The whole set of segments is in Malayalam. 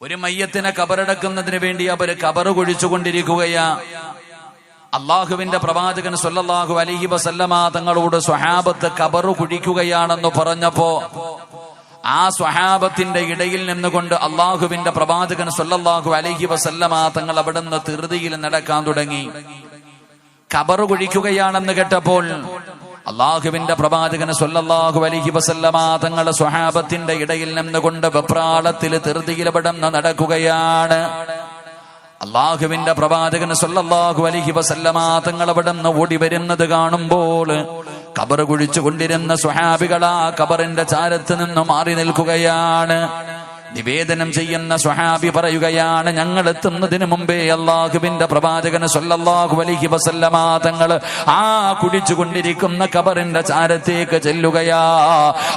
ഒരു മയ്യത്തിനെ കബറടക്കുന്നതിന് വേണ്ടി അവർ കബറ് കൊഴിച്ചുകൊണ്ടിരിക്കുകയാ. അള്ളാഹുവിന്റെ പ്രവാചകൻ സൊല്ലാഹു അലഹി വസല്ലമ തങ്ങളോട് സ്വഹാബത്ത് കബറു കുഴിക്കുകയാണെന്ന് പറഞ്ഞപ്പോ ആ സ്വഹാബത്തിന്റെ ഇടയിൽ നിന്നുകൊണ്ട് അള്ളാഹുവിന്റെ പ്രവാചകൻ സൊല്ലാഹു അലഹി വസല്ലമ തങ്ങൾ അവിടുന്ന് തിറുതിയിൽ നടക്കാൻ തുടങ്ങി. കബറ് കുഴിക്കുകയാണെന്ന് കേട്ടപ്പോൾ അള്ളാഹുവിന്റെ പ്രവാചകന് സല്ലല്ലാഹു അലൈഹി വസല്ലമ തങ്ങളെ സ്വഹാബത്തിന്റെ ഇടയിൽ നിന്നുകൊണ്ട് വെപ്രാളത്തിൽ തിറുതിയിലവിടന്ന് നടക്കുകയാണ്. അള്ളാഹുവിന്റെ പ്രവാചകന് സല്ലല്ലാഹു അലൈഹി വസല്ലമ തങ്ങൾ അവിടുന്ന് ഓടി വരുന്നത് കാണുമ്പോൾ കബറ് കുഴിച്ചു കൊണ്ടിരുന്ന സ്വഹാബികൾ ആ കബറിന്റെ ചാരത്ത് നിന്ന് മാറി നിൽക്കുകയാണ്. നിവേദനം ചെയ്യുന്ന സ്വഹാബി പറയുകയാണ് ഞങ്ങൾ എത്തുന്നതിന് മുമ്പേ അള്ളാഹുവിന്റെ പ്രവാചകന് സല്ലല്ലാഹു അലൈഹി വസല്ലമാതങ്ങൾ ആ കുടിച്ചുകൊണ്ടിരിക്കുന്ന കബറിന്റെ ചാരത്തേക്ക് ചെല്ലുകയാ.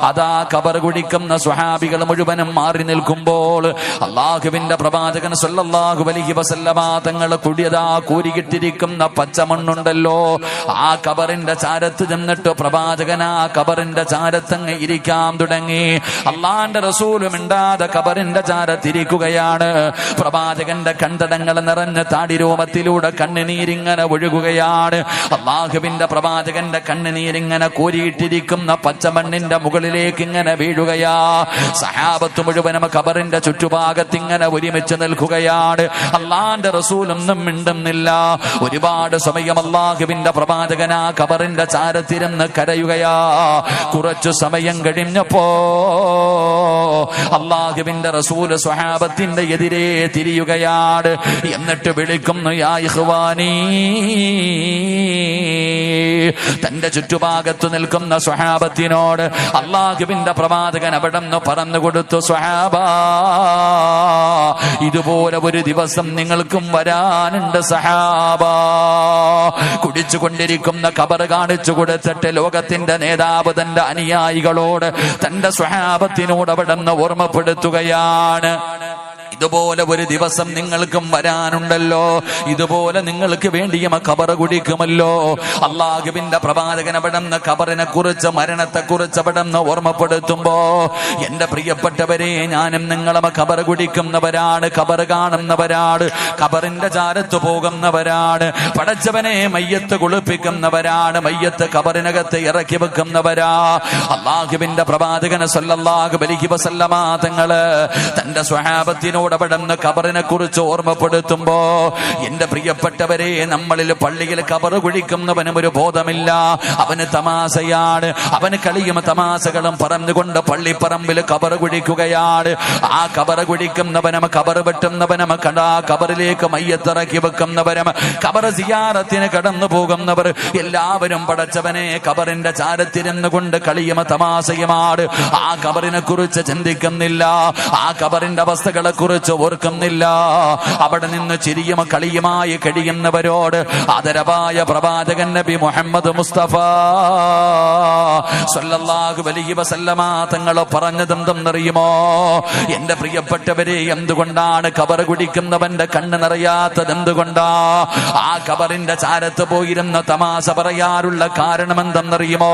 അതാ കബർ കുടിക്കുന്ന സ്വഹാബികൾ മുഴുവനും മാറി നിൽക്കുമ്പോൾ അള്ളാഹുവിന്റെ പ്രവാചകൻ സല്ലല്ലാഹു അലൈഹി വസല്ലമാതങ്ങൾ കുടിയതാ കൂരികിട്ടിരിക്കുന്ന പച്ചമണ്ണുണ്ടല്ലോ. ആ കബറിന്റെ ചാരത്ത് ചെന്നിട്ട് പ്രവാചകൻ ആ കബറിന്റെ ചാരത്തങ്ങ് ഇരിക്കാൻ തുടങ്ങി. അള്ളാന്റെ റസൂലും ഇണ്ടാതെ കബറിന്റെ ചാരത്തിരിക്കുകയാണ് പ്രവാചകന്റെ കണ്ടടങ്ങൾ നിറഞ്ഞ താടിരൂപത്തിലൂടെ കണ്ണുനീരിങ്ങനെ ഒഴുകുകയാണ്. അള്ളാഹുവിന്റെ പ്രവാചകന്റെ കണ്ണുനീരിങ്ങനെ കോരിയിട്ടിരിക്കുന്ന പച്ചമണ്ണിന്റെ മുകളിലേക്ക് ഇങ്ങനെ വീഴുകയാ. സഹാബത്ത് മുഴുവനും ഖബറിന്റെ ചുറ്റുഭാഗത്ത് ഇങ്ങനെ ഒരുമിച്ച് നിൽക്കുകയാണ്. അള്ളാന്റെ റസൂലൊന്നും മിണ്ടുന്നില്ല. ഒരുപാട് സമയം അള്ളാഹുവിന്റെ പ്രവാചകൻ ആ കബറിന്റെ ചാരത്തിരുന്ന് കരയുകയാ. കുറച്ചു സമയം കഴിഞ്ഞപ്പോ അള്ളാഹുവിന്റെ റസൂൽ സ്വഹാബത്തിന്റെ എതിരെ തിരിയുകയാണ്. എന്നിട്ട് വിളിക്കുന്നു യാ തന്റെ ചുറ്റുഭാഗത്ത് നിൽക്കുന്ന സ്വഹാബത്തിനോട് അള്ളാഹുവിന്റെ പ്രവാചകൻ അവിടെ നിന്ന് പറഞ്ഞു കൊടുത്തു സ്വഹാബ ഇതുപോലെ ഒരു ദിവസം നിങ്ങൾക്കും വരാനുണ്ട് സഹാബ കുടിച്ചുകൊണ്ടിരിക്കുന്ന കബർ കാണിച്ചു കൊടുത്തിട്ട് ലോകത്തിന്റെ നേതാവ് തന്റെ അനുയായികളോട് തന്റെ സ്വഹാബത്തിനോട് അവിടെ നിന്ന് ഓർമ്മപ്പെടുത്തുകയാണ് ഇതുപോലെ ഒരു ദിവസം നിങ്ങൾക്കും വരാനുണ്ടല്ലോ. ഇതുപോലെ നിങ്ങൾക്ക് വേണ്ടിയും കബറ് കുടിക്കുമല്ലോ. അള്ളാഹുവിന്റെ പ്രവാചകൻ അവിടുന്ന് കബറിനെ കുറിച്ച് മരണത്തെ കുറിച്ച് അവിടുന്ന് ഓർമ്മപ്പെടുത്തുമ്പോ എന്റെ പ്രിയപ്പെട്ടവരെ ഞാനും നിങ്ങളും കബറ് കുടിക്കുന്നവരാണ് കബറ് കാണുന്നവരാണ് കബറിന്റെ ചാരത്ത് പോകുന്നവരാണ് പടച്ചവനെ മയ്യത്ത് കുളിപ്പിക്കുന്നവരാണ് മയ്യത്ത് കബറിനകത്ത് ഇറക്കി വെക്കുന്നവരാ. അള്ളാഹുവിന്റെ പ്രവാചകന് സല്ലല്ലാഹു അലൈഹി വസല്ലമ തങ്ങൾ തന്റെ സ്വഹാബത്തിനോട് അവിടുന്ന് കബറിനെ കുറിച്ച് ഓർമ്മപ്പെടുത്തുമ്പോ എന്റെ പ്രിയപ്പെട്ടവരെ നമ്മളിൽ പള്ളിയിൽ കബറ് കുഴിക്കുന്നവനും ഒരു ബോധമില്ല. അവന് തമാശയാണ്. അവന് കളിയും തമാശകളും പറഞ്ഞുകൊണ്ട് പള്ളിപ്പറമ്പിൽ കബറ് കുഴിക്കുകയാണ്. ആ കബറ് കുഴിക്കുന്നവനും കബറ് വെട്ടുന്നവനും കടാ കബറിലേക്ക് മയ്യത്തിറക്കി വെക്കുന്നവരും കബർ സിയാറത്തിന് കടന്നു പോകുന്നവർ എല്ലാവരും പടച്ചവനെ കബറിന്റെ ചാരത്തിരുന്നു കൊണ്ട് കളിയും തമാശയുമാണ്. ആ കബറിനെ കുറിച്ച് ചിന്തിക്കുന്നില്ല. ആ കബറിന്റെ അവസ്ഥകളെ കുറിച്ച് ഓർക്കുന്നില്ല. അവിടെ നിന്ന് ചിരിയും കളിയുമായി കഴിയുന്നവരോട് ആദരവായ പ്രവാചകൻ നബി മുഹമ്മദ് മുസ്തഫ സല്ലല്ലാഹു അലൈഹി വസല്ലമ തങ്ങൾ പറഞ്ഞതെന്തെന്നറിയുമോ? എന്റെ പ്രിയപ്പെട്ടവരെ എന്തുകൊണ്ടാണ് കബർ കുടിക്കുന്നവന്റെ കണ്ണ് നിറയാത്തത് എന്തുകൊണ്ടാ? ആ കബറിന്റെ ചാരത്ത് പോയിരുന്ന തമാശ പറയാറുള്ള കാരണം എന്തെന്നറിയുമോ?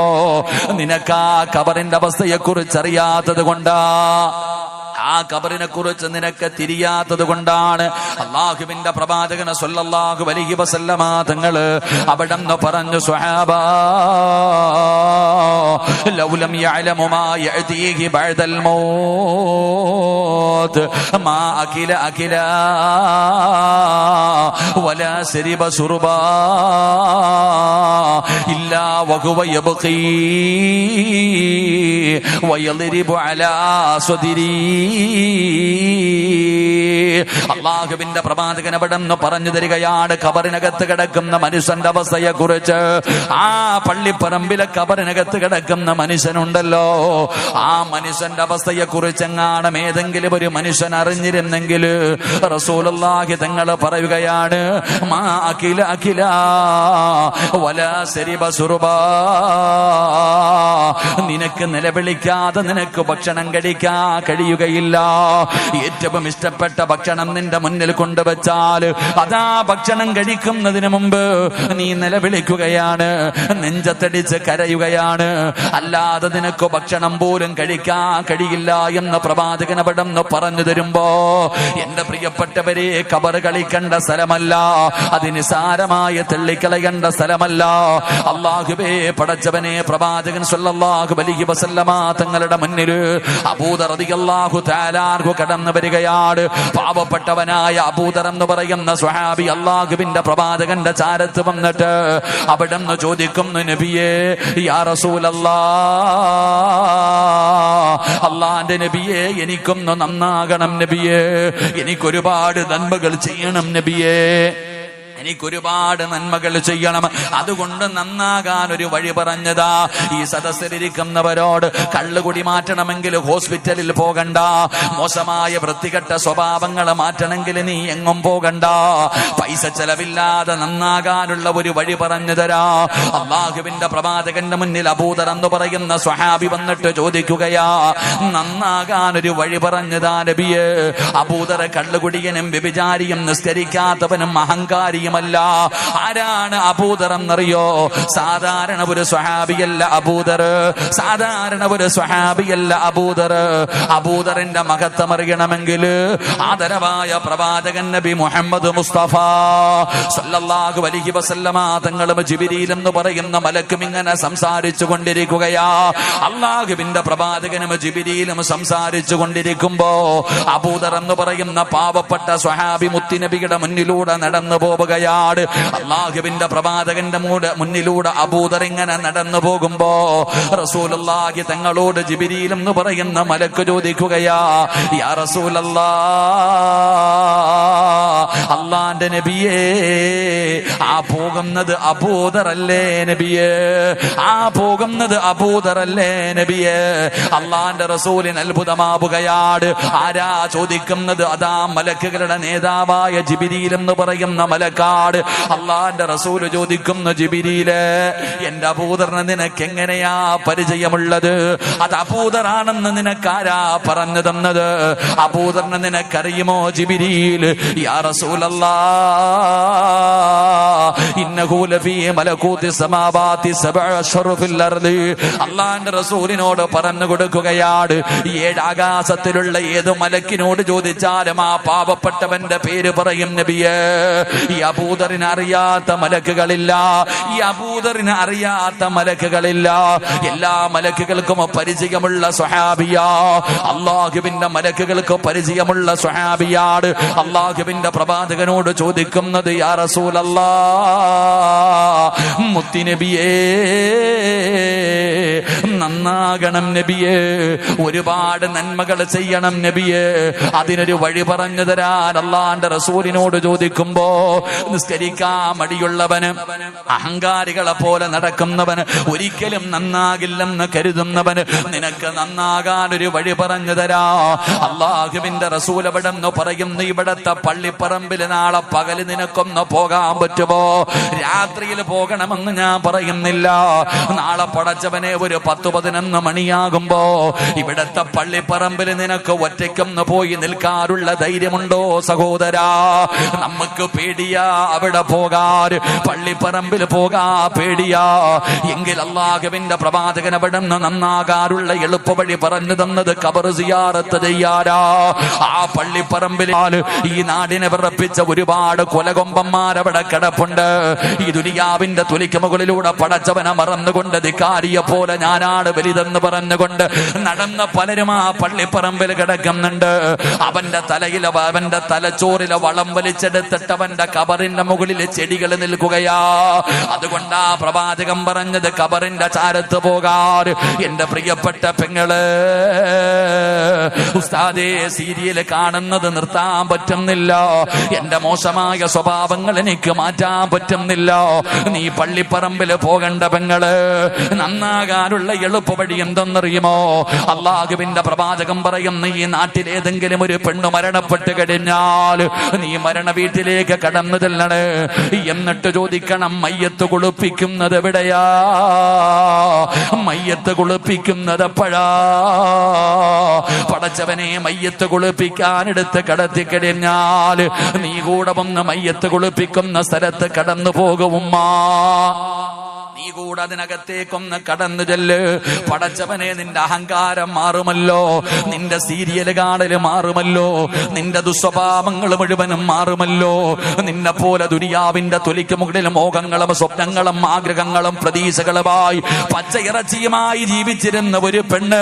നിനക്ക് ആ കബറിന്റെ അവസ്ഥയെക്കുറിച്ച് അറിയാത്തത് കൊണ്ടാ. ആ കബറിനെ കുറിച്ച് നിനക്ക് തിരിയാത്തത് കൊണ്ടാണ് അള്ളാഹുവിന്റെ പ്രവാചകന സല്ലല്ലാഹു അലൈഹി വസല്ലമ തങ്ങൾ അവിടെ നിന്ന് പറഞ്ഞു സ്വഹാബ ലൗലം യഅലമുമാ യഅതീഹി ബഅദൽ മൗത് മാ അകില അകില വലാ ശരിബ സുർബാ ഇല്ലാ വഹുവ യബ്ഖീ വയളിരിബു അലാ സ്വദിരീ. അള്ളാഹുവിന്റെ പ്രവാചകൻ അവിടെ നിന്ന് പറഞ്ഞു തരികയാണ്. കബറിനകത്ത് കിടക്കുന്ന മനുഷ്യന്റെ അവസ്ഥയെ കുറിച്ച് ആ പള്ളിപ്പറമ്പിലെ കബറിനകത്ത് കിടക്കുന്ന മനുഷ്യനുണ്ടല്ലോ. ആ മനുഷ്യന്റെ അവസ്ഥയെ കുറിച്ച് എങ്ങാണം ഏതെങ്കിലും ഒരു മനുഷ്യൻ അറിഞ്ഞിരുന്നെങ്കിൽ റസൂലുള്ളാഹി തങ്ങൾ പറയുകയാണ് മാ അഖില അഖില നിനക്ക് നിലവിളിക്കാതെ നിനക്ക് ഭക്ഷണം കഴിക്കാ കഴിയുകയില്ല. ഏറ്റവും ഇഷ്ടപ്പെട്ട ഭക്ഷണം നിന്റെ മുന്നിൽ കൊണ്ടുവച്ചാൽ അതാ ഭക്ഷണം കഴിക്കുന്നതിന് മുമ്പ് നീ നിലവിളിക്കുകയാണ്. നെഞ്ചത്തടിച്ച് കരയുകയാണ്. അല്ലാതെ നിനക്ക് ഭക്ഷണം പോലും കഴിക്കാൻ കഴിയില്ല എന്ന് പ്രവാചകൻ അവിടെന്ന് പറഞ്ഞു തരുമ്പോ എന്റെ പ്രിയപ്പെട്ടവരെ കബർ കളിക്കേണ്ട സ്ഥലമല്ല. അതിന് സാരമായ തെള്ളിക്കളയേണ്ട സ്ഥലമല്ല. അള്ളാഹുബേ പടച്ചവനെ പ്രവാചകൻ സല്ലല്ലാഹു അലൈഹി വസല്ലമ തങ്ങളുടെ മുന്നിൽ അബൂദർ താലാർഹു കടന്നു വരികയാണ്. പാവപ്പെട്ടവനായ അബൂദർ എന്ന് പറയുന്ന സുഹാബി അള്ളാഹുവിന്റെ പ്രവാചകന്റെ ചാരത്ത് വന്നിട്ട് അവിടെ നിന്ന് ചോദിക്കുന്നു നബിയേ യാ റസൂലല്ലാ അള്ളാന്റെ നബിയെ എനിക്കൊന്ന് നന്നാകണം നബിയെ. എനിക്കൊരുപാട് നന്മകൾ ചെയ്യണം നബിയേ. എനിക്കൊരുപാട് നന്മകൾ ചെയ്യണം. അതുകൊണ്ട് നന്നാകാൻ ഒരു വഴി പറഞ്ഞതാ. ഈ സദസ്സിലിരിക്കുന്നവരോട് കള്ളുകുടി മാറ്റണമെങ്കിൽ ഹോസ്പിറ്റലിൽ പോകണ്ട. മോശമായ വൃത്തികെട്ട സ്വഭാവങ്ങൾ മാറ്റണമെങ്കിൽ നീ എങ്ങും പോകണ്ട. പൈസ ചെലവില്ലാതെ നന്നാകാനുള്ള ഒരു വഴി പറഞ്ഞു തരാ. അള്ളാഹുവിന്റെ പ്രവാചകന്റെ മുന്നിൽ അബൂദർ എന്ന് പറയുന്ന സ്വഹാബി വന്നിട്ട് ചോദിക്കുകയാ നന്നാകാൻ ഒരു വഴി പറഞ്ഞതാ നബിയെ. അബൂദർ കള്ളുകുടിയനും വ്യഭിചാരിയും നിസ്കരിക്കാത്തവനും അഹങ്കാരിയുമല്ല ആരാണ് അബൂദർ എന്നറിയോ? സാധാരണ ഒരു സ്വഹാബിയല്ല അബൂദർ. സാധാരണ ഒരു സ്വഹാബിയല്ല അബൂദർ. അബൂദറിന്റെ മഹത്വം അറിയണമെങ്കിൽ ആദരവായ പ്രവാചകൻ നബി മുഹമ്മദ് മുസ്തഫ സല്ലല്ലാഹു അലൈഹി വസല്ലമ തങ്ങളും ജിബിരിയിൽ എന്ന് പറയുന്ന മലക്കും ഇങ്ങനെ സംസാരിച്ചു കൊണ്ടിരിക്കുകയാ. അള്ളാഹുവിന്റെ പ്രവാചകനും ജിബിരിയിലും സംസാരിച്ചു കൊണ്ടിരിക്കുമ്പോ അബൂദർ എന്ന് പറയുന്ന പാവപ്പെട്ട സ്വഹാബി മുത്തിനബിയുടെ മുന്നിലൂടെ നടന്നു പോവുകയാണ് അള്ളാഹുവിന്റെ പ്രവാചകന്റെ മൂട് മുന്നിലൂടെ അബൂദർ ഇങ്ങനെ നടന്നു പോകുമ്പോ റസൂലുള്ളാഹി തങ്ങളോട് ജിബിരിയിൽ എന്ന് പറയുന്ന മലക്ക് ചോദിക്കുകയാ യാ റസൂലല്ലാ അള്ളാന്റെ നബിയേ ആ പോകുന്നത് അബൂദറല്ലേ നബിയേ ആ പോകുന്നത് അബൂദറല്ലേ നബിയേ അള്ളാന്റെ റസൂലിൻ അത്ഭുതമാവുകയാണ് ആരാ ചോദിക്കുന്നത്? അതാ മലക്കുകളുടെ നേതാവായ ജിബിരിയിൽ എന്ന് പറയുന്ന മലക്കാട് അള്ളാന്റെ റസൂൽ ചോദിക്കുന്നു ജിബിരിയിൽ എന്റെ അബൂദറിന് നിനക്ക് എങ്ങനെയാ പരിചയമുള്ളത്? അത് അബൂദറാണെന്ന് നിനക്കാരാ പറഞ്ഞു തന്നത്? അബൂദറിന് നിനക്കറിയുമോ ജിബിരിയിൽ യാ റസൂലല്ലാ റസൂലിനോട് പറഞ്ഞു കൊടുക്കുകയാണ് ഏഴ് ആകാശത്തിലുള്ള ഏത് മലക്കിനോട് ചോദിച്ചാലും ആ പാവപ്പെട്ടവന്റെ പേര് പറയും നബിയേ അബൂദറിന് അറിയാത്ത മലക്കുകളില്ല. ഈ അബൂദറിന് അറിയാത്ത മലക്കുകളില്ല. എല്ലാ മലക്കുകൾക്കും പരിചയമുള്ള സ്വഹാബിയ. അള്ളാഹുവിന്റെ മലക്കുകൾക്ക് പരിചയമുള്ള സ്വഹാബിയാണ് അള്ളാഹുവിന്റെ പ്രവാചകനോട് ചോദിക്കുന്നത് യാ റസൂലല്ലാ മുത്തിനബിയേ നന്നാകണം നബിയെ. ഒരുപാട് നന്മകൾ ചെയ്യണം നബിയെ. അതിനൊരു വഴി പറഞ്ഞു തരാൻ അള്ളാന്റെ റസൂലിനോട് ചോദിക്കുമ്പോ നിസ്കരിക്കാൻ മടിയുള്ളവന് അഹങ്കാരികളെ പോലെ നടക്കുന്നവന് ഒരിക്കലും നന്നാകില്ലെന്ന് കരുതുന്നവന് നിനക്ക് നന്നാകാൻ ഒരു വഴി പറഞ്ഞു തരാ. അള്ളാഹുവിന്റെ റസൂൽ പറയുന്നു ഇവിടത്തെ പള്ളിപ്പറമ്പിൽ നാളെ പകൽ നിനക്കൊന്ന് പോകാൻ പറ്റുമോ? രാത്രിയിൽ പോകണമെന്ന് ഞാൻ പറയുന്നില്ല. നാളെ പടച്ചവനെ ഒരു പത്ത് പതിനൊന്ന് മണിയാകുമ്പോ ഇവിടത്തെ പള്ളിപ്പറമ്പിൽ നിനക്ക് ഒറ്റയ്ക്കൊന്ന് പോയി നിൽക്കാറുള്ള ധൈര്യമുണ്ടോ സഹോദരാ? നമുക്ക് പേടിയാ അവിടെ പോകാൻ പള്ളിപ്പറമ്പിൽ പോകാ പേടിയാ. എങ്കിൽ അള്ളാഹുവിന്റെ പ്രവാചകൻ അവിടെ നിന്ന് നന്നാകാറുള്ള എളുപ്പവഴി പറഞ്ഞു തന്നത് കബർ സിയാറത്ത് ചെയ്യാരാ ആ പള്ളിപ്പറമ്പിൽ ഈ നാടിനെ വിറപ്പിച്ച ഒരുപാട് കൊലകൊമ്പന്മാരവിടെ കിടപ്പുണ്ട്. ഈ ദുനിയാവിന്റെ തുലിക്ക് മുകളിലൂടെ പടച്ചവനെ മറന്നുകൊണ്ട് ധിക്കാരിയെ പോലെ ഞാനാണ് വലുതെന്ന് പറഞ്ഞുകൊണ്ട് നടന്ന പലരും ആ പള്ളിപ്പറമ്പിൽ കിടക്കുന്നുണ്ട്. അവന്റെ തലയിലെ അവന്റെ തലച്ചോറിലെ വളം വലിച്ചെടുത്തിട്ട് അവന്റെ കബറിന്റെ മുകളിൽ ചെടികൾ നിൽക്കുകയാ. അതുകൊണ്ട് ആ പ്രവാചകം പറഞ്ഞത് കബറിന്റെ ചാരത്ത് പോകാർ എന്റെ പ്രിയപ്പെട്ട പെങ്ങൾ ഉസ്താദേ സീരിയൽ കാണുന്നത് നിർത്താൻ പറ്റുന്നില്ല. എന്റെ മോശമായ സ്വഭാവങ്ങൾ എനിക്ക് മാറ്റാൻ പറ്റുന്നില്ല. നീ പള്ളിപ്പറമ്പിൽ പോകണ്ട പെങ്ങൾ നന്നാകാനുള്ള എളുപ്പവഴി എന്തെന്നറിയുമോ? അള്ളാഹുവിന്റെ പ്രവാചകം പറയുന്ന ഈ നാട്ടിൽ ഏതെങ്കിലും ഒരു പെണ്ണ് മരണപ്പെട്ട് കഴിഞ്ഞാൽ നീ മരണ വീട്ടിലേക്ക് കടന്നു എന്നിട്ട് ചോദിക്കണം മയ്യത്ത് കുളിപ്പിക്കുന്നത് എവിടെയാ? മയ്യത്ത് കുളിപ്പിക്കുന്നത് എപ്പോഴാ? പടച്ചവനെ മയ്യത്ത് കുളിപ്പിക്കാൻ കുളിപ്പിക്കാനെടുത്ത് കടത്തി കഴിഞ്ഞാൽ നീ കൂടെ വന്ന് മയ്യത്ത് കുളിപ്പിക്കുന്ന സ്ഥലത്ത് കടന്നു പോകുമ്മാ നീ കൂടെ അതിനകത്തേക്കൊന്ന് കടന്നു ചെല്ല്. പടച്ചവനെ നിന്റെ അഹങ്കാരം മാറുമല്ലോ. നിന്റെ സീരിയൽ കാണൽ മാറുമല്ലോ. നിന്റെ ദുസ്വഭാവങ്ങൾ മുഴുവനും മാറുമല്ലോ. നിന്നെ പോലെ ദുനിയാവിന്റെ തൊലിക്ക് മുകളിൽ മോഹങ്ങളും സ്വപ്നങ്ങളും ആഗ്രഹങ്ങളും പ്രതീക്ഷകളുമായി പച്ചയിറച്ചിയുമായി ജീവിച്ചിരുന്ന ഒരു പെണ്ണ്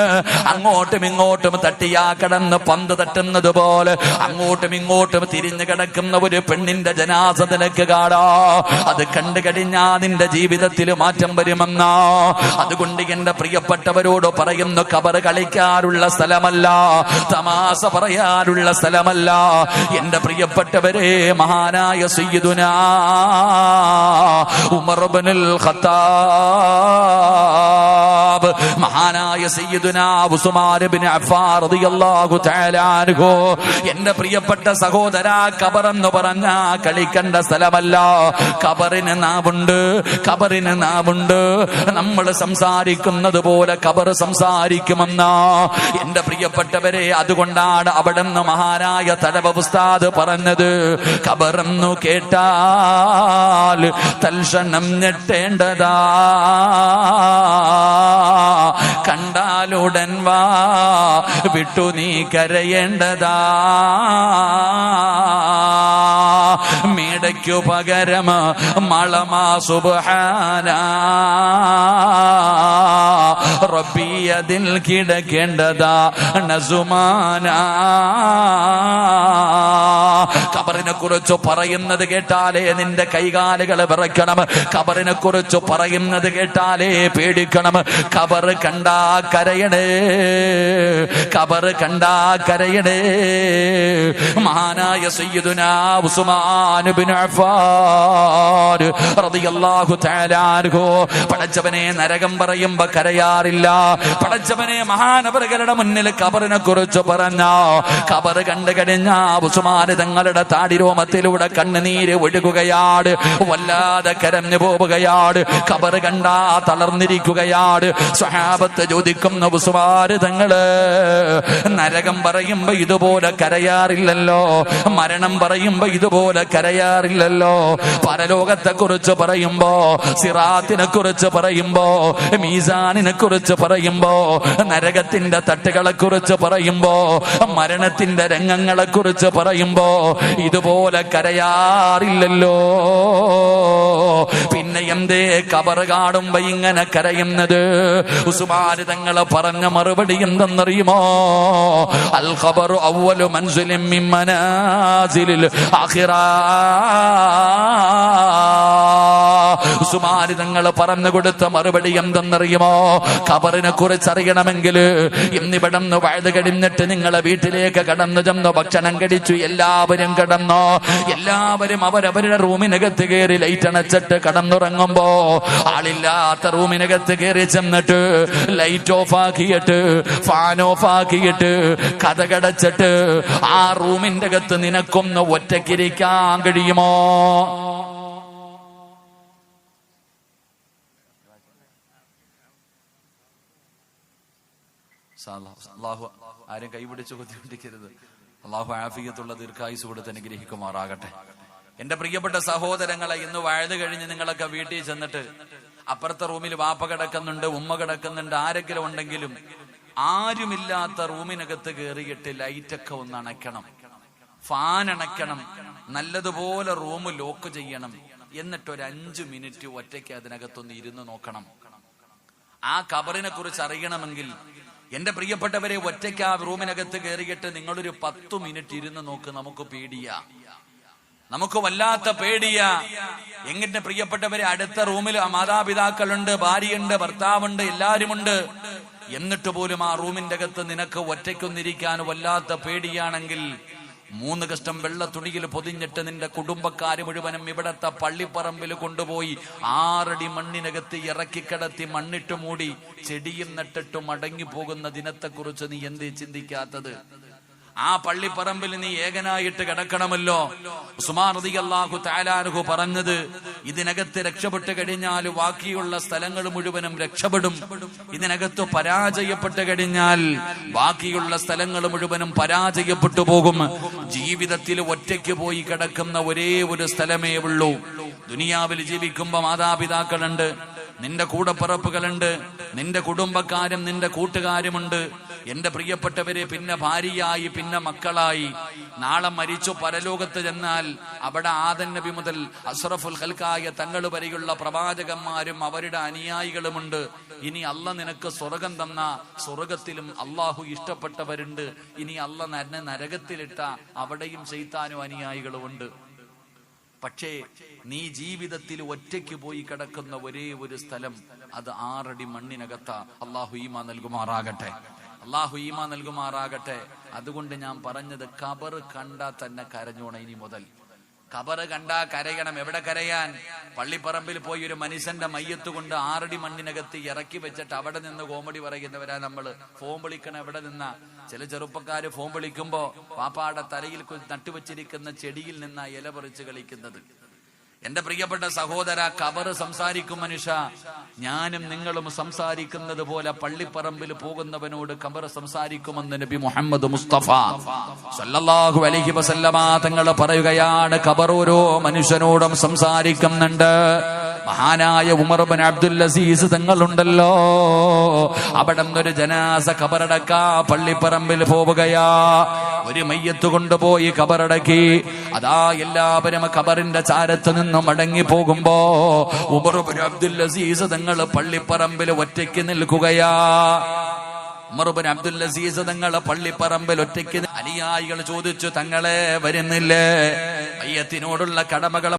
അങ്ങോട്ടും ഇങ്ങോട്ടും തട്ടിയാ കടന്ന് പന്ത് തട്ടുന്നത് പോലെ അങ്ങോട്ടും ഇങ്ങോട്ടും തിരിഞ്ഞു കിടക്കുന്ന ഒരു പെണ്ണിന്റെ ജനാസ നിനക്ക് കാണാ അത് കണ്ടു കഴിഞ്ഞാ നിന്റെ ജീവിതത്തിൽ മാറ്റം വരുമെന്ന. അതുകൊണ്ട് എന്റെ പ്രിയപ്പെട്ടവരോട് പറയുന്നു കബർ കളിക്കാറുള്ള സ്ഥലമല്ല. തമാശ പറയാറുള്ള സ്ഥലമല്ല. എന്റെ പ്രിയപ്പെട്ടവരെ മഹാനായ സയ്യിദുന ഉമർബനുൽ ഖത്താബ് മഹാനായ സയ്യിദുനാ ഉസ്മാൻ ഇബ്നു അഫ്ഫാൻ റളിയല്ലാഹു തആല അൻഹു. എന്റെ പ്രിയപ്പെട്ട സഹോദര എന്ന് പറഞ്ഞ കളിക്കേണ്ട സ്ഥലമല്ല. കബറിന് നാവുണ്ട് കബറിന് നാവുണ്ട്. നമ്മൾ സംസാരിക്കുന്നത് പോലെ കബർ സംസാരിക്കുമെന്ന. എന്റെ പ്രിയപ്പെട്ടവരെ അതുകൊണ്ടാണ് അവിടെ നിന്ന് മഹാനായ തലവ ഉസ്താദ് പറഞ്ഞത്. കബറെന്നു കേട്ടാൽ തൽക്ഷണം ഞെട്ടേണ്ടതാ. കണ്ടാലുടൻ വാ വിട്ടു നീ കരയേണ്ടതാ. മേടയ്ക്കു പകരം മളമാ സുബാന റബ്ബി അതിൽ കിടക്കേണ്ടതാ നസുമാന. കബറിനെ കുറിച്ച് പറയുന്നത് കേട്ടാലേ നിന്റെ കൈകാലുകൾ വിറയ്ക്കണം. ഖബറിനെ കുറിച്ച് പറയുന്നത് കേട്ടാലേ പേടിക്കണം. കബർ കണ്ടാ കരയണേ കബർ കണ്ടാ കരയണേ. മഹാനായ സയ്യിദുനാ ഉസ്മാൻ ബിൻ അഫ്ഫാൻ റളിയല്ലാഹു തആല അൻഹു പടച്ചവനെ നരകം പറയുമ്പോ കരയാറില്ല. പടച്ചവനെ മഹാനവറുകളുടെ മുന്നിൽ കബറിനെ കുറിച്ച് പറഞ്ഞ. കബർ കണ്ടു കഴിഞ്ഞ ഉസുമാര് തങ്ങളുടെ താടിരോമത്തിലൂടെ കണ്ണുനീര് ഒഴുകുകയാണ് വല്ലാതെ കരഞ്ഞു പോവുകയാണ് കബർ കണ്ടാ തളർന്നിരിക്കുകയാണ് സ്വഹാബത്ത് ചോദിക്കുന്ന ഉസുമാര് തങ്ങൾ നരകം പറയുമ്പോ ഇതുപോലെ കരയാറില്ലല്ലോ? മരണം പറയുമ്പോ ഇതുപോലെ കരയാറില്ലല്ലോ? പരലോകത്തെ കുറിച്ച് പറയുമ്പോ സിറാത്തിനെ കുറിച്ച് പറയുമ്പോ മീസാനിനെ കുറിച്ച് പറയുമ്പോ നരകത്തിന്റെ തട്ടുകളെ കുറിച്ച് പറയുമ്പോ മരണത്തിന്റെ രംഗങ്ങളെ കുറിച്ച് പറയുമ്പോ ഇതുപോലെ കരയാറില്ലല്ലോ. പിന്നെ എന്തേ കബർ കാണുമ്പോ ഇങ്ങനെ കരയുന്നത്? ഉസുമാരിതങ്ങളെ പറഞ്ഞ മറുപടി എന്തെന്നറിയുമോ? അൽ ഖബറു അവലു മിൻ മനാസിലിൽ ആഖിറ ഉസുമാരി തങ്ങൾ പറഞ്ഞു കൊടുത്ത മറുപടി എന്തെന്നറിയുമോ? ഖബറിനെ കുറിച്ച് അറിയണമെങ്കിൽ ഇന്നിവിടന്ന് വഴുത് കഴിഞ്ഞിട്ട് നിങ്ങളെ വീട്ടിലേക്ക് കടന്നു ചെന്നു. ഭക്ഷണം കഴിച്ചു എല്ലാവരും കടന്നു. എല്ലാവരും അവരവരുടെ റൂമിനകത്ത് കയറി ലൈറ്റ് അണച്ചിട്ട് കടന്നുറങ്ങുമ്പോ ആളില്ലാത്ത റൂമിനകത്ത് കയറി ചെന്നിട്ട് ലൈറ്റ് ഓഫ് ആക്കിയിട്ട് ഫാൻ ഓഫ് ആക്കിയിട്ട് കഥകടച്ചിട്ട് ആ റൂമിന്റെ അകത്ത് നിനക്കൊന്ന് ഒറ്റക്കിരിക്കാൻ കഴിയുമോ? അള്ളാഹു ആരും കൈപിടിച്ച് ബുദ്ധിമുട്ടിക്കരുത്. അള്ളാഹു ആഫിയത്തുള്ള ദീർഘായുസ് കൊടുത്ത് അനുഗ്രഹിക്കുമാറാകട്ടെ. എന്റെ പ്രിയപ്പെട്ട സഹോദരങ്ങളെ ഇന്ന് വഴുത് കഴിഞ്ഞ് നിങ്ങളൊക്കെ വീട്ടിൽ ചെന്നിട്ട് അപ്പുറത്തെ റൂമിൽ വാപ്പ കിടക്കുന്നുണ്ട് ഉമ്മ കിടക്കുന്നുണ്ട് ആരെങ്കിലും ഉണ്ടെങ്കിലും ആരുമില്ലാത്ത റൂമിനകത്ത് കയറിയിട്ട് ലൈറ്റൊക്കെ ഒന്ന് അണയ്ക്കണം. ഫാൻ അണയ്ക്കണം. നല്ലതുപോലെ റൂം ലോക്ക് ചെയ്യണം. എന്നിട്ട് ഒരു അഞ്ചു മിനിറ്റ് ഒറ്റയ്ക്ക് അതിനകത്തൊന്ന് ഇരുന്ന് നോക്കണം. ആ കബറിനെ കുറിച്ച് അറിയണമെങ്കിൽ എന്റെ പ്രിയപ്പെട്ടവരെ ഒറ്റയ്ക്ക് ആ റൂമിനകത്ത് കയറിയിട്ട് നിങ്ങളൊരു പത്തു മിനിറ്റ് ഇരുന്ന് നോക്ക് നമുക്ക് പേടിയ. നമുക്ക് വല്ലാത്ത പേടിയ. എങ്ങനെ പ്രിയപ്പെട്ടവരെ അടുത്ത റൂമിൽ മാതാപിതാക്കളുണ്ട് ഭാര്യയുണ്ട് ഭർത്താവുണ്ട് എല്ലാരുമുണ്ട്. എന്നിട്ട് പോലും ആ റൂമിന്റെ അകത്ത് നിനക്ക് ഒറ്റയ്ക്കൊന്നിരിക്കാൻ വല്ലാത്ത പേടിയാണെങ്കിൽ മൂന്ന് കഷ്ടം വെള്ള തുണിയിൽ പൊതിഞ്ഞിട്ട് നിന്റെ കുടുംബക്കാര് മുഴുവനും ഇവിടത്തെ പള്ളിപ്പറമ്പിൽ കൊണ്ടുപോയി ആറടി മണ്ണിനകത്ത് ഇറക്കിക്കിടത്തി മണ്ണിട്ട് മൂടി ചെടിയും നട്ടിട്ട് മടങ്ങി പോകുന്ന ദിനത്തെക്കുറിച്ച് നീ എന്തേ ചിന്തിക്കാത്തത്? ആ പള്ളിപ്പറമ്പിൽ നീ ഏകനായിട്ട് കിടക്കണമല്ലോ. ഉസ്മാൻ അള്ളാഹു താലാനുഹു പറഞ്ഞത് ഇതിനകത്ത് രക്ഷപ്പെട്ട് കഴിഞ്ഞാൽ ബാക്കിയുള്ള സ്ഥലങ്ങൾ മുഴുവനും രക്ഷപ്പെടും. ഇതിനകത്ത് പരാജയപ്പെട്ട് കഴിഞ്ഞാൽ ബാക്കിയുള്ള സ്ഥലങ്ങൾ മുഴുവനും പരാജയപ്പെട്ടു പോകും. ജീവിതത്തിൽ ഒറ്റയ്ക്ക് പോയി കിടക്കുന്ന ഒരേ ഒരു സ്ഥലമേ ഉള്ളൂ. ദുനിയാവിൽ ജീവിക്കുമ്പോ മാതാപിതാക്കളുണ്ട് നിന്റെ കൂടപ്പിറപ്പുകളുണ്ട് നിന്റെ കുടുംബക്കാരും നിന്റെ കൂട്ടുകാരുമുണ്ട്. എന്റെ പ്രിയപ്പെട്ടവരെ പിന്നെ ഭാര്യയായി പിന്നെ മക്കളായി. നാളെ മരിച്ചു പരലോകത്ത് ചെന്നാൽ അവിടെ ആദൻ നബി മുതൽ അസ്രഫുൽ ഖൽക്കായ തങ്ങൾ വരെയുള്ള പ്രവാചകന്മാരും അവരുടെ അനുയായികളുമുണ്ട്. ഇനി അല്ല നിനക്ക് സ്വർഗം തന്ന സ്വർഗത്തിലും അള്ളാഹു ഇഷ്ടപ്പെട്ടവരുണ്ട്. ഇനി അല്ല നന്നെ നരകത്തിലിട്ട അവിടെയും ചെയ്ത്താനും അനുയായികളുമുണ്ട്. പക്ഷേ നീ ജീവിതത്തിൽ ഒറ്റയ്ക്ക് പോയി കിടക്കുന്ന ഒരേ ഒരു സ്ഥലം അത് ആറടി മണ്ണിനകത്ത. അള്ളാഹു ഈമ നൽകുമാറാകട്ടെ. അള്ളാഹു ഈമ നൽകുമാറാകട്ടെ. അതുകൊണ്ട് ഞാൻ പറഞ്ഞത് കബർ കണ്ടാ തന്നെ കരഞ്ഞോണ ഇനി മുതൽ. കബർ കണ്ടാ കരയണം. എവിടെ കരയാൻ? പള്ളിപ്പറമ്പിൽ പോയി ഒരു മനുഷ്യന്റെ മയ്യത്ത് കൊണ്ട് ആറടി മണ്ണിനകത്ത് ഇറക്കി വെച്ചിട്ട് അവിടെ നിന്ന് കോമഡി പറയുന്നവരാ നമ്മൾ. ഫോം വിളിക്കണം എവിടെ നിന്ന? ചില ചെറുപ്പക്കാര് ഫോം വിളിക്കുമ്പോ പാപ്പാടെ തലയിൽ നട്ടുവച്ചിരിക്കുന്ന ചെടിയിൽ നിന്നാ ഇല പറിച്ച് കളിക്കുന്നത്. എന്റെ പ്രിയപ്പെട്ട സഹോദര കബറ് സംസാരിക്കും മനുഷ്യ. ഞാനും നിങ്ങളും സംസാരിക്കുന്നത് പോലെ പള്ളിപ്പറമ്പിൽ പോകുന്നവനോട് കബറ് സംസാരിക്കുമെന്ന് നബി മുഹമ്മദ് മുസ്തഫ സല്ലല്ലാഹു അലൈഹി വസല്ലമ തങ്ങൾ പറയുകയാണ്. കബർ ഓരോ മനുഷ്യനോടും സംസാരിക്കുന്നുണ്ട്. മഹാനായ ഉമർ ബിൻ അബ്ദുൽ അസീസ് തങ്ങളുണ്ടല്ലോ. അവിടെ ഒരു ജനാസ കബറടക്ക പള്ളിപ്പറമ്പിൽ പോവുകയാ. ഒരു മയ്യത്ത് കൊണ്ടുപോയി കബറടക്കി അതാ എല്ലാവരും കബറിന്റെ ചാരത്ത് നിന്ന് മടങ്ങി പോകുമ്പോ ഉമർ അബ്ദുൽ അസീസ് തങ്ങൾ പള്ളിപ്പറമ്പിൽ ഒറ്റയ്ക്ക് നിൽക്കുകയാ. ഉമർബിൻ അബ്ദുൽ അസീസ് തങ്ങളെ പള്ളിപ്പറമ്പിൽ ഒറ്റയ്ക്ക് അനുയായികൾ ചോദിച്ചു തങ്ങളെ വരുന്നില്ലേ? അയ്യത്തിനോടുള്ള കടമകൾ